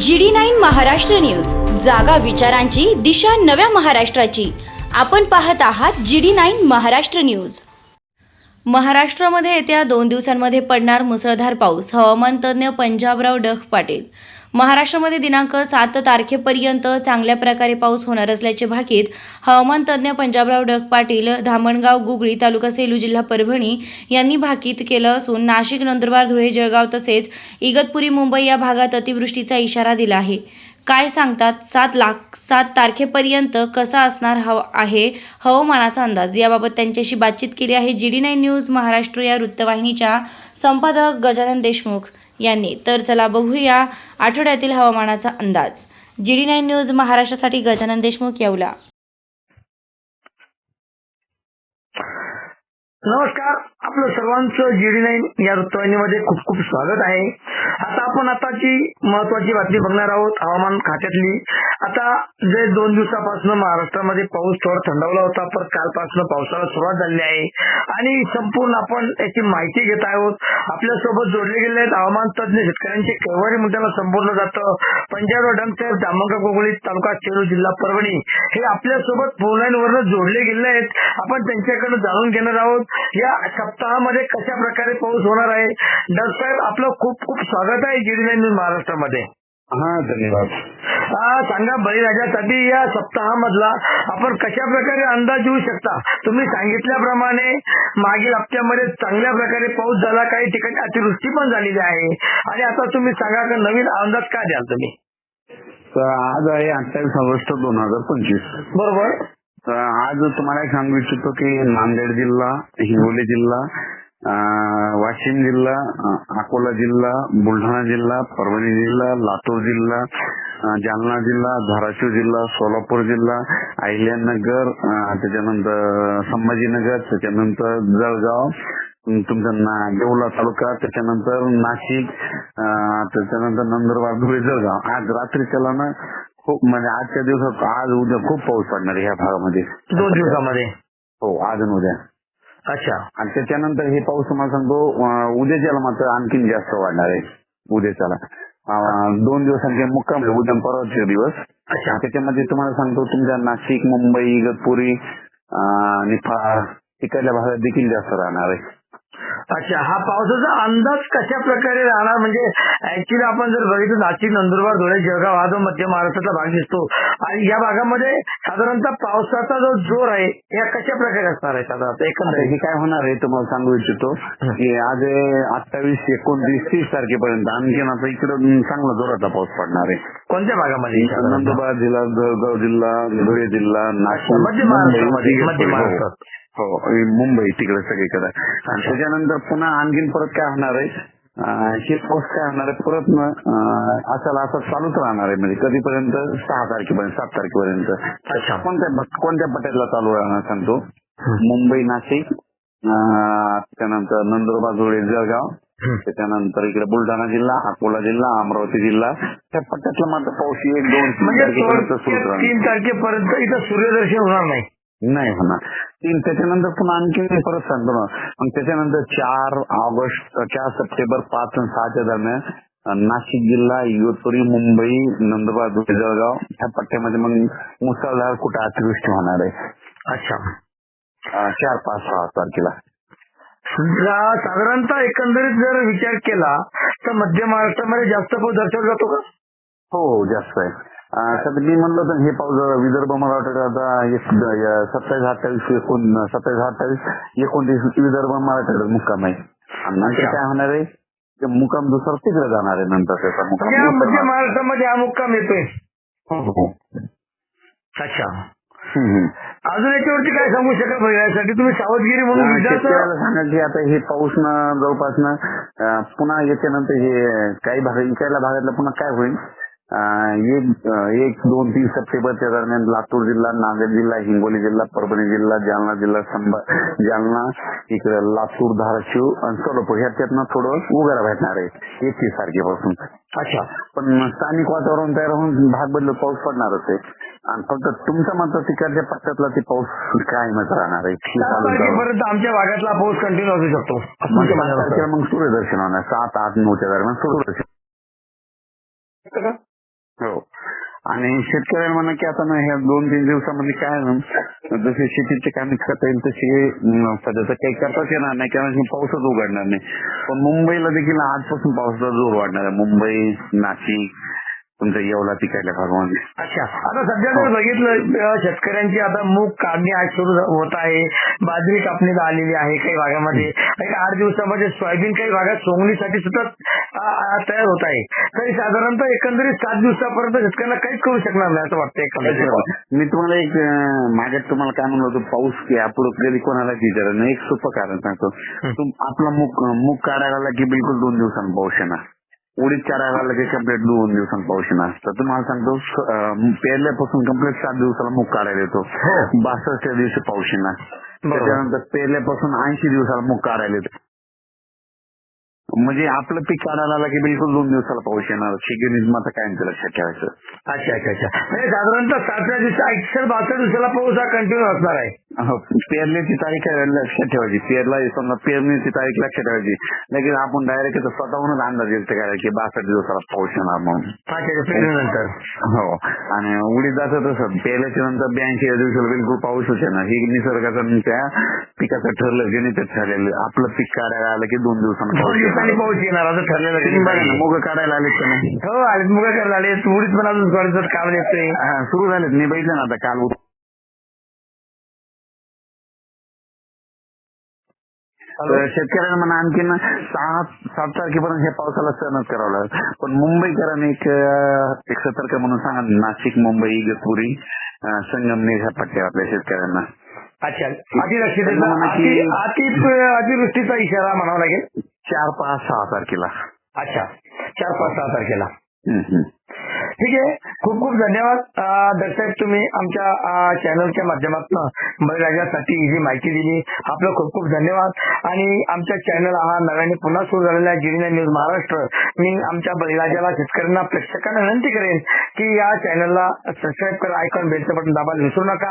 G D nine Maharashtra news. जागा विचारांची दिशा नव्या महाराष्ट्राची. आपण पाहत आहात G D nine Maharashtra news. महाराष्ट्रामध्ये येत्या दोन दिवसांमध्ये पडणार मुसळधार पाऊस. हवामान तज्ज्ञ पंजाबराव डख पाटील. महाराष्ट्रामध्ये दिनांक सात तारखेपर्यंत चांगल्या प्रकारे पाऊस होणार असल्याचे भाकीत हवामान तज्ज्ञ पंजाबराव डक पाटील धामणगाव गुगळी तालुका सेलू जिल्हा परभणी यांनी भाकीत केलं असून नाशिक नंदुरबार धुळे जळगाव तसेच इगतपुरी मुंबई या भागात अतिवृष्टीचा इशारा दिला आहे. काय सांगतात? सात लाख सात तारखेपर्यंत कसा असणार हव आहे हवामानाचा अंदाज? याबाबत त्यांच्याशी बातचीत केली आहे G D nine news Maharashtra या वृत्तवाहिनीच्या संपादक गजानन देशमुख यांनी. तर चला बघूया आठवड्यातील हवामानाचा अंदाज. जी डी नाईन न्यूज महाराष्ट्रासाठी गजानन देशमुख येवला. नमस्कार. आपलं सर्वांचं जीडी नाईन या वृत्तवाहिनीमध्ये खूप खूप स्वागत आहे. आता आपण आताची महत्वाची बातमी बघणार आहोत हवामान खात्यातली. आता जे दोन दिवसापासून महाराष्ट्रामध्ये पाऊस थोडा थंडावला होता पण कालपासून पावसाला सुरुवात झाली आहे. आणि संपूर्ण आपण याची माहिती घेत आहोत. आपल्यासोबत जोडले गेले आहेत हवामान तज्ञ शेतकऱ्यांचे केवारी मुद्द्याला संबोधलं जातं. पंजाब डंग साहेब गोगोळी तालुका चेरू जिल्हा परभणी हे आपल्यासोबत वरनं जोडले गेले आहेत. आपण त्यांच्याकडे जाणून घेणार आहोत. या सप्ताहामध्ये कशा प्रकारे पाऊस होणार आहे? डग साहेब आपलं खूप खूप स्वागत आहे गिरिजा न्यूज महाराष्ट्रामध्ये. हा धन्यवाद. हा, सांगा बळीराजासाठी या सप्ताहामधला आपण कशा प्रकारे अंदाज देऊ शकता? तुम्ही सांगितल्याप्रमाणे मागील हप्त्यामध्ये चांगल्या प्रकारे पाऊस झाला काही ठिकाणी अतिवृष्टी पण झालेली आहे. आणि आता तुम्ही सांगा का नवीन अंदाज काय द्याल तुम्ही? आज आहे अठ्ठावीस ऑगस्ट दोन हजार पंचवीस. बरोबर. आज तुम्हाला एक सांगू इच्छितो की नांदेड जिल्हा हिंगोली जिल्हा वाशिम जिल्हा अकोला जिल्हा बुलढाणा जिल्हा परभणी जिल्हा लातूर जिल्हा जालना जिल्हा धाराशिव जिल्हा सोलापूर जिल्हा अहिल्यानगर त्याच्यानंतर संभाजीनगर त्याच्यानंतर जळगाव तुमचं तुमचा देवला तालुका त्याच्यानंतर नाशिक त्याच्यानंतर नंदुरबार धुळे जळगाव. आज रात्री त्याला ना खूप म्हणजे आजच्या दिवसात आज उद्या खूप पाऊस पडणार आहे ह्या भागामध्ये. दोन दिवसामध्ये? हो आज आणि उद्या. अच्छा. आणि त्याच्यानंतर हे पाऊस तुम्हाला सांगतो उद्याच्याला मात्र आणखीन जास्त वाढणार आहे. उद्याच्याला. दोन दिवस आणखी मुक्काम उद्या परवाचे दिवस. अच्छा. त्याच्यामध्ये तुम्हाला सांगतो तुमच्या नाशिक मुंबई इगतपुरी अं, निफाड तिकडल्या भागात देखील जास्त राहणार आहे. अच्छा हा पावसाचा अंदाज कशा प्रकारे राहणार? म्हणजे ऍक्च्युली आपण जर बघितलं नाशिक नंदुरबार धुळे जळगाव हा जो मध्य महाराष्ट्राचा भाग दिसतो आणि या भागामध्ये साधारणतः पावसाचा जो जोर आहे या कशा प्रकारे असणार आहे साधारणतः? आता एकंदरीत. हे काय होणार आहे तुम्हाला सांगू इच्छितो की आज अठ्ठावीस एकोणतीस तीस तारखेपर्यंत आणखीन आता इकडं चांगला जोराचा पाऊस पडणार आहे. कोणत्या भागामध्ये? नंदुरबार जिल्हा जळगाव जिल्हा धुळे जिल्हा नाशिक मध्य महाराष्ट्रामध्ये मध्य हो. मुंबई तिकडे सगळीकडे. आणि त्याच्यानंतर पुन्हा आणखीन परत काय होणार आहे? हे पाऊस काय होणार आहे? परत असाला असं चालूच राहणार आहे. म्हणजे कधीपर्यंत? सहा तारखेपर्यंत सात तारखेपर्यंत. अच्छा. कोणत्या कोणत्या पट्ट्यातला चालू राहणार सांगतो? मुंबई नाशिक त्याच्यानंतर नंदुरबार जळगाव. त्याच्यानंतर इकडे बुलढाणा जिल्हा अकोला जिल्हा अमरावती जिल्हा. त्या पट्ट्यातला मात्र पाऊस एक दोन तीन म्हणजे तारखेपर्यंत तीन तारखेपर्यंत इथं सूर्यदर्शन होणार नाही. नाही होणार. तीन त्याच्यानंतर पुन्हा आणखी परत सांगतो ना. मग त्याच्यानंतर चार ऑगस्ट चार सप्टेंबर पाच आणि सहाच्या दरम्यान नाशिक जिल्हा इगतपुरी मुंबई नंदुरबार धुळे जळगाव ह्या पट्ट्यामध्ये मग मुसळधार कुठे अतिवृष्टी होणार आहे. अच्छा. चार पाच सहा तारखेला. साधारणतः एकंदरीत जर विचार केला तर मध्य महाराष्ट्रामध्ये जास्त पाऊस दर्शवला जातो का? हो जास्त आहे. तर मी म्हणलं तर हे पाऊस विदर्भ मराठवाड्यात आता एक- सत्तावीस अठ्ठावीस एकोण सत्तावीस अठ्ठावीस एकोणतीस विदर्भ मराठवाड्यात मुक्काम आहे आणि नंतर. काय होणार आहे ते मुक्काम दुसरा तिकडे जाणार आहे नंतर त्याचा मुक्काम म्हणजे मध्य दुसरा. महाराष्ट्रामध्ये हा मुक्काम येतोय हो, हो. अच्छा. अजून याच्यावरती काय सांगू बघा, यासाठी तुम्ही सावधगिरी म्हणून शेतकऱ्याला सांगायचे आता हे पाऊस न जवळपास न पुन्हा याच्यानंतर हे काही भाग इकडल्या भागातलं पुन्हा काय होईल अं, एक एक दोन तीन सप्टेंबरच्या दरम्यान लातूर जिल्हा नांदेड जिल्हा हिंगोली जिल्हा परभणी जिल्हा जालना जिल्हा संभा जालना इकडे लातूर धाराशिव आणि सोलापूर ह्याच्यातनं थोडं उघड भेटणार आहे. एकतीस तारखेपासून. अच्छा. पण स्थानिक वातावरण तयार होऊन भाग बदलत पाऊस पडणारच आहे. आणि फक्त तुमचं मात्र तिकडच्या पट्ट्यातला ते पाऊस कायमच राहणार आहे? सात चालू राहणार. तारखेपर्यंत आमच्या भागातला पाऊस कंटिन्यू असू शकतो. मग सात तारखेला मग सूर्यदर्शन होणार. सात आठ नऊच्या दरम्यान सूर्यदर्शन. आणि शेतकऱ्यांना म्हणा की आता ना ह्या दोन तीन दिवसामध्ये काय आहे ना जसे शेतीचे कामे करता येईल तसे सध्या तर काही करताच येणार नाही कारण पाऊसच उघडणार नाही. पण मुंबईला देखील आजपासून पावसाचा जोर वाढणार आहे. मुंबई नाशिक तुमच्या येवला तिकडल्या भागामध्ये. अच्छा. आता सध्या जर बघितलं अ, शेतकऱ्यांची आता मूग काढणी आज सुरू होत आहे. बाजरी कापणीला आलेली आहे काही भागामध्ये. आठ दिवसामध्ये सोयाबीन काही भागात सोंगणीसाठी सुद्धा तयार होत आहे. तरी साधारणतः एकंदरीत सात दिवसापर्यंत शेतकऱ्यांना काहीच करू शकणार नाही असं वाटतं एकंदरीत. मी तुम्हाला एक मागत तुम्हाला काय म्हणलं होतं पाऊस की आपण कधी कोणाला विचारलं नाही. एक सोपं कारण सांगतो. आपला मूग मूग काढायला की बिलकुल दोन दिवसांनी पाऊस येणार. उडीद चारायला की कंप्लीट दोन दिवसांनी पाऊस येणार. तर तुम्हाला सांगतो पेरल्यापासून कंप्लीट सात दिवसाला मूग काढायला येतो. बासष्ट दिवशी पाऊस येणार. त्याच्यानंतर पेरल्यापासून ऐंशी दिवसाला मूग काढायला येतो. म्हणजे आपलं पीक काढायला आला की बिलकुल दोन दिवसाला पाऊस येणार. शेती मात्र कायमचं लक्षात ठेवायचं अच्छा अच्छा अच्छा. म्हणजे साधारणतः सातव्या दिवशी एकशे बासष्ट दिवसाला पाऊस हा कंटिन्यू असणार आहे. हो, पेरण्याची तारीख आहे लक्षात ठेवायची. पेरला समजा पेरणीची तारीख लक्षात ठेवायची. लगेच आपण डायरेक्ट स्वतःहूनच अंदाज येतो काय की बासष्ट दिवसाला पाऊस येणार म्हणून. अच्छा पेरणीनंतर हो. आणि उडीद जातं तसं पेरल्याच्या नंतर ब्याऐंशी दिवसाला बिलकुल पाऊसच येणार. ही निसर्गाचं आणि त्या पिकाचं ठरलं गणितच ठरलेलं आपलं पीक काढायला आलं की दोन दिवसांना पाऊस येणार. दिवसांनी पाऊस येणार असं ठरलेलं तुम्ही बघा ना आहे. मुग काढायला आलेत का नाही? हो आणि मुगा करायला आले उडीद पण अजून थोडंसं काम येतोय. हा, सुरू झालेत. मी बघितलं ना आता काल शेतकऱ्यांना म्हणा आणखीन सहा सात तारखेपर्यंत हे पावसाला सहनच करावं लागेल. पण मुंबईकरांनी एक एक सतर्क म्हणून सांगा. नाशिक मुंबई इगतपुरी संगमनेर ह्या पट्ट्या आपल्या शेतकऱ्यांना. अच्छा. अतिदक्षतेचा अति अति अतिवृष्टीचा इशारा म्हणावा लागेल. चार पाच सहा तारखेला. अच्छा. चार पाच सहा तारखेला. ठीक आहे. खूप खूप धन्यवाद. दर्शक तुम्ही आमच्या चॅनलच्या माध्यमातून बळीराजासाठी ही माहिती दिली. आपलं खूप खूप धन्यवाद. आणि आमच्या चॅनल हा नव्याने पुन्हा सुरू झालेला आहे गिरिना न्यूज महाराष्ट्र. मी आमच्या बळीराजाला शेतकऱ्यांना प्रेक्षकांना विनंती करेन की या चॅनलला सबस्क्राईब करा आयकॉन बेलचं बटन दाबायला विसरू नका.